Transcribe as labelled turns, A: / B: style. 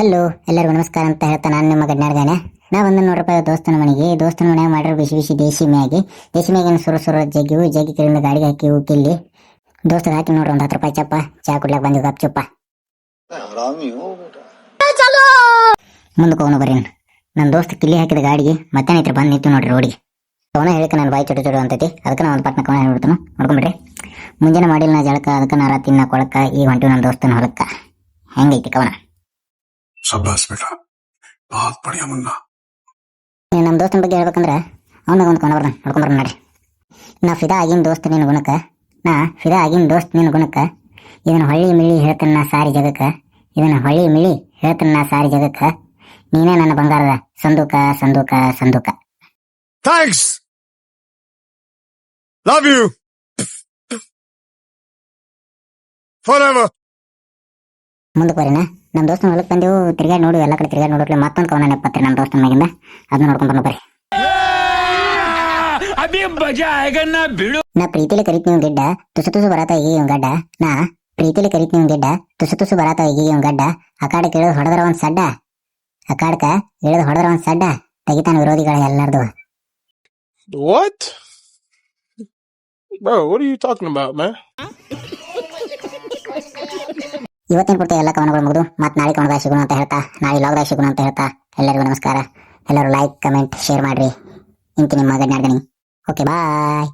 A: Hello ಎಲ್ಲರಿಗೂ ನಮಸ್ಕಾರ ಅಂತ ಹೇಳ್ತಾ ನಾನು ನಿಮ್ಮ ಗಣ್ಯರ್ಗಾನೆ ನಾ ಒಂದು ನೂರು ರೂಪಾಯಿ ದೋಸ್ತನ ಮನೆಗೆ, ದೋಸ್ತನ ಮನೆ ಮಾಡಿರೋ ಬಿಸಿ ಬಿಸಿ ದೇಸಿ ಮ್ಯಾಗಿ. ದೇಸಿ ಮ್ಯಾಗಿನ ಸುರು ಸುರು ಜಗ್ಗಿವು ಜಗ್ಗಿ ಕಡಿಮೆ ಗಾಡಿಗೆ ಹಾಕಿ ಕಿಲ್ಲಿ. ದೋಸ್ತ ಹಾಕಿ ನೋಡ್ರಿ ಒಂದು ಹತ್ತು ರೂಪಾಯಿ ಚಪ್ಪ. ಚಾ ಕುಡ್ಲಾಕ್ ಬಂದಿದ್ದು ಕಪ್ ಚಪ್ಪ. ಮುಂದಕ್ಕೆ ಹೋಗೋಣ ಬರ್ರಿ ನನ್ನ ದೋಸ್ತ ಕಿಲ್ಲಿ ಹಾಕಿದ ಗಾಡಿಗೆ ಮತ್ತೆ ನೈತ್ರ ಬಂದು ನಿಂತು ನೋಡ್ರಿ ರೋಡಿಗೆ. ಅವನ ಹೇಳಿಕೆ ನಾನು ಬಾಯಿ ಚೊಡು ಚೊಡು ಅಂತೈತಿ. ಅದಕ್ಕೆ ನಾನು ಒಂದು ಪಟ್ನ ಕವನ ಹೇಳ್ಬಿಡ್ತಾನೆ. ನೋಡ್ಕೊಂಬಿಡ್ರಿ. ಮುಂಜಾನೆ ಮಾಡಿಲ್ಲ ನಾ ಜಳಕ, ಅದಕ್ಕೆ ನಾ ತಿನ್ನ ಕೊಳಕ ಈ ಹೊಂಟಿವಿ ನನ್ನ ದೋಸ್ತನ ಹೊಲಕ್ಕ. ಹೆಂಗೈತಿ ಕವನ?
B: ಶಬ್ಬಾಸ್ ಬೇಟ ಬಾತ್ ಪಡೆಯ
A: ಮುನ್ನ ನಮ್ಮ ದೋಸ್ತನ ಬಗ್ಗೆ ಹೇಳ್ಬೇಕಂದ್ರೆ ಅವನಿಗೆ ಒಂದು ಕೊಂಡ ಬರ್ದಾನೆ ನೋಡ್ಕೊಂಡ್ ಬರೋಣ ನಡಿ ನಾ ಫಿದಾ ಆಗಿನ ದೋಸ್ತ ನಿನ್ನ ಗುಣಕ್ಕೆ ನಾ ಫಿದಾ ಆಗಿನ ದೋಸ್ತ ನಿನ್ನ ಗುಣಕ್ಕೆ ಇದನ್ನ ಹೊಳ್ಳಿ ಮಿಳಿ ಹೇಳ್ತಾನ ನಾ ಸಾರಿ ಜಗಕ್ಕೆ ಇದನ್ನ ಹೊಳ್ಳಿ ಮಿಳಿ ಹೇಳ್ತಾನ ನಾ ಸಾರಿ ಜಗಕ್ಕೆ ನೀನೇ ನನ್ನ ಬಂಗಾರದ ಸಂದೂಕ ಸಂದೂಕ ಸಂದೂಕ
B: thanks love you for
A: ever ಮುಂದಕ್ಕೆ ನಮ್ಮ ದೋಸ್ತನ ಹೊಲಕ್ಕೆ ಬಂದೆವು ತಿರ್ಗಾ ನೋಡು ಎಲ್ಲ ಕಡೆ ತಿರ್ಗಾಡಿ ನೋಡೋಕ್ಲೆ ಮತ್ತೊಂದು ಕವನ ನೆನಪತ್ರಿ ನಮ್ಮ ದೋಸ್ತನ ಮ್ಯಾಗಿಂದ ಅದನ್ನ ನೋಡ್ಕೊಂಡು ಬರೋಣ ಬರ್ರಿ.
C: ಅಭಿ ಮಜಾ ಬಿಡು.
A: ನಾ ಪ್ರೀತಿಲಿ ಕರೀತ್ ನೀವು ಗಿಡ್ಡ ತುಸು ತುಸು ಬರತಾ ಈಗ ಇವ್ ಗಡ್ಡ. ನಾ ಪ್ರೀತಿಲಿ ಕರೀತ್ ನೀವು ಗಿಡ್ಡ ತುಸು ತುಸು ಬರತಾ ಈಗ ಇವ್ ಗಡ್ಡ. ಅಕಾಡ ಕೇಳೋದು ಹೊಡೆದ್ರ ಒಂದ್ ಸಡ್ಡ. ಅಕಾಡಕ ಇಳಿದು ಹೊಡೆದ್ರ ಒಂದ್ ಸಡ್ಡ. ತೆಗಿತಾನ ವಿರೋಧಿಗಳ ಎಲ್ಲಾರ್ದು.
D: What? Bro, what are you talking about, man?
A: ಇವತ್ತಿನ ಪೂರ್ತಿ ಎಲ್ಲ ಕವನಗಳು ಮುಗಿದು ಮತ್ತೆ ನಾಳೆ ಕವನದಾಗ ಸಿಗೋಣ ಅಂತ ಹೇಳ್ತಾ, ನಾಳೆ ಲಾಗ್ದಾಗ ಸಿಗೋಣ ಅಂತ ಹೇಳ್ತಾ, ಎಲ್ಲರಿಗೂ ನಮಸ್ಕಾರ. ಎಲ್ಲರೂ ಲೈಕ್ ಕಮೆಂಟ್ ಶೇರ್ ಮಾಡ್ರಿ. ಇಂತಿ ನಿಮ್ಮ ಗಣ್ಯಾಡ್ಗಣಿ ಓಕೆ ಬಾಯ್